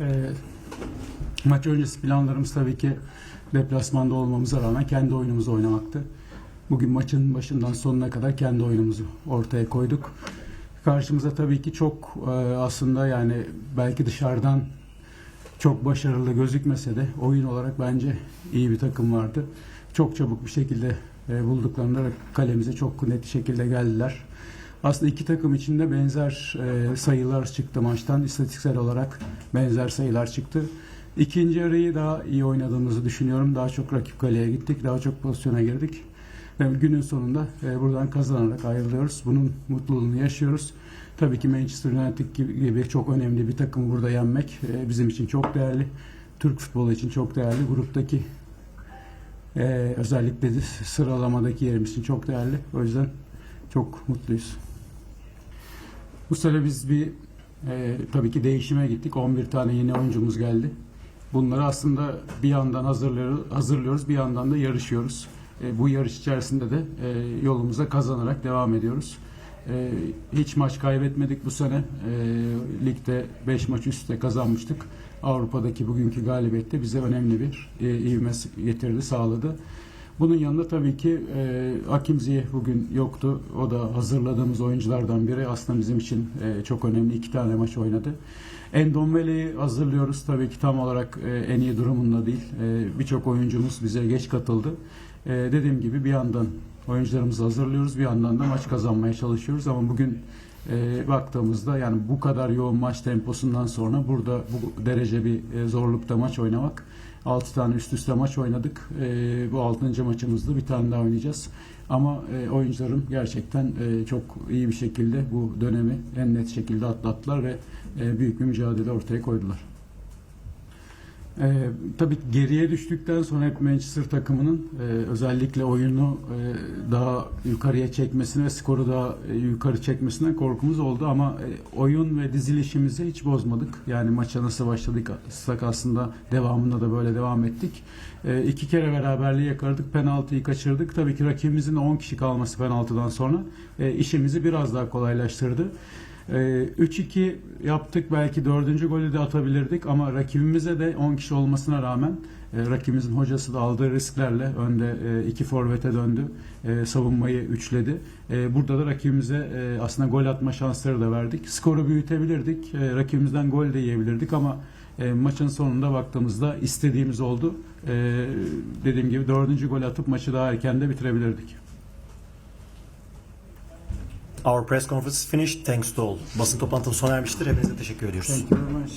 Ee, maç öncesi planlarımız tabii ki deplasmanda olmamıza rağmen kendi oyunumuzu oynamaktı. Bugün maçın başından sonuna kadar kendi oyunumuzu ortaya koyduk. Karşımıza tabii ki çok e, aslında yani belki dışarıdan çok başarılı gözükmese de oyun olarak bence iyi bir takım vardı. Çok çabuk bir şekilde e, bulduklarında kalemize çok net şekilde geldiler. Aslında iki takım içinde benzer e, sayılar çıktı maçtan. İstatistiksel olarak benzer sayılar çıktı. İkinci yarıyı daha iyi oynadığımızı düşünüyorum. Daha çok rakip kaleye gittik. Daha çok pozisyona girdik. Ve günün sonunda e, buradan kazanarak ayrılıyoruz. Bunun mutluluğunu yaşıyoruz. Tabii ki Manchester United gibi, çok önemli bir takımı burada yenmek e, bizim için çok değerli. Türk futbolu için çok değerli. Gruptaki e, özellikle de sıralamadaki yerimiz için çok değerli. O yüzden çok mutluyuz. Bu sene biz bir e, tabii ki değişime gittik. 11 tane yeni oyuncumuz geldi. Bunları aslında bir yandan hazırlıyoruz bir yandan da yarışıyoruz. E, bu yarış içerisinde de e, yolumuza kazanarak devam ediyoruz. E, hiç maç kaybetmedik bu sene. E, ligde 5 maç üst üste kazanmıştık. Avrupa'daki bugünkü galibiyette bize önemli bir e, ivme getirdi, sağladı. Bunun yanında tabii ki e, Hakim Ziyeh bugün yoktu. O da hazırladığımız oyunculardan biri. Aslında bizim için e, çok önemli. iki tane maç oynadı. Endombele'yi hazırlıyoruz. Tabii ki tam olarak e, en iyi durumunda değil. E, Birçok oyuncumuz bize geç katıldı. E, dediğim gibi bir yandan oyuncularımızı hazırlıyoruz. Bir yandan da maç kazanmaya çalışıyoruz. Ama bugün e, baktığımızda yani bu kadar yoğun maç temposundan sonra burada bu derece bir e, zorlukta maç oynamak 6 tane üst üste maç oynadık. E, bu 6. maçımızda bir tane daha oynayacağız. Ama e, oyuncularım gerçekten e, çok iyi bir şekilde bu dönemi en net şekilde atlattılar ve e, büyük bir mücadele ortaya koydular. Ee, tabii geriye düştükten sonra hep Manchester takımının e, özellikle oyunu e, daha yukarıya çekmesine ve skoru daha e, yukarı çekmesine korkumuz oldu ama e, oyun ve dizilişimizi hiç bozmadık. Yani maça nasıl başladık aslında devamında da böyle devam ettik. E, iki kere beraberliği yakaladık, penaltıyı kaçırdık. Tabii ki rakibimizin de 10 kişi kalması penaltıdan sonra e, işimizi biraz daha kolaylaştırdı. Ee, 3-2 yaptık belki dördüncü golü de atabilirdik ama rakibimize de 10 kişi olmasına rağmen e, rakibimizin hocası da aldığı risklerle önde e, iki forvete döndü. E, savunmayı üçledi. E, burada da rakibimize e, aslında gol atma şansları da verdik. Skoru büyütebilirdik. E, rakibimizden gol de yiyebilirdik ama e, maçın sonunda baktığımızda istediğimiz oldu. E, dediğim gibi dördüncü gol atıp maçı daha erken de bitirebilirdik. Our press conference is finished. Thanks to all. Basın toplantımız sona ermiştir. Hepinize teşekkür ediyoruz. Thank you very much.